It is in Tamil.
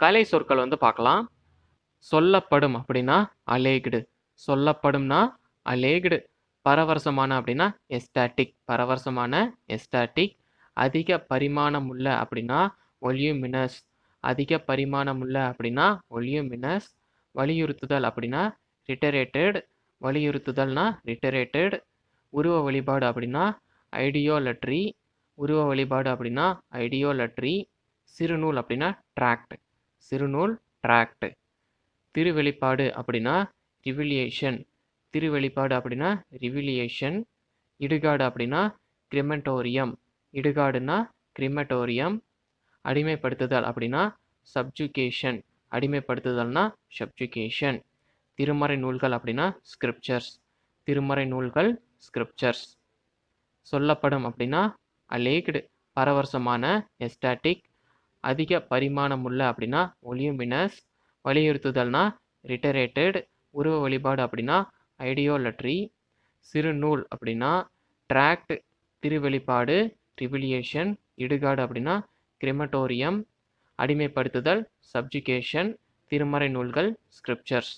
கலை சொற்கள் வந்து பார்க்கலாம். சொல்லப்படும் அப்படின்னா அலேக்டு. சொல்லப்படும்னா அலேக்டு. பரவரசமான அப்படின்னா எஸ்டாட்டிக் பரவரசமான எஸ்டாட்டிக் அதிக பரிமாணம் உள்ள அப்படின்னா ஒலியூமினஸ் அதிக பரிமாணம் உள்ள அப்படின்னா ஒலியூமினஸ் வலியுறுத்துதல் அப்படின்னா ரிட்டரேட்டட் வலியுறுத்துதல்னா ரிட்டரேட்டட் உருவ வழிபாடு அப்படின்னா ஐடியோலட்ரி உருவ வழிபாடு அப்படின்னா ஐடியோலட்ரி சிறுநூல் அப்படின்னா ட்ராக்ட் சிறுநூல் ட்ராக்ட் திருவெளிப்பாடு அப்படின்னா ரிவிலியேஷன் திருவெளிப்பாடு அப்படின்னா ரிவிலியேஷன் இடுகாடு அப்படின்னா கிரிமெட்டோரியம் இடுகாடுனா கிரிமெட்டோரியம் அடிமைப்படுத்துதல் அப்படின்னா சப்ஜுகேஷன் அடிமைப்படுத்துதல்னா சப்ஜுகேஷன் திருமறை நூல்கள் அப்படின்னா ஸ்கிரிப்சர்ஸ் திருமறை நூல்கள் ஸ்கிரிப்சர்ஸ் சொல்லப்படும் அப்படின்னா அலேக்டு பரவரசமான எஸ்டாட்டிக் அதிக பரிமாணமுள்ள அப்படின்னா ஒலியூமினஸ் வலியுறுத்துதல்னா ரிட்டரேட்டட் உருவ வழிபாடு அப்படின்னா ஐடியோலட்ரி சிறுநூல் அப்படின்னா ட்ராக்ட் திருவெளிப்பாடு ரிவிலியேஷன் இடுகாடு அப்படின்னா கிரிமட்டோரியம் அடிமைப்படுத்துதல் சப்ஜுகேஷன் திருமறை நூல்கள் ஸ்கிரிப்சர்ஸ்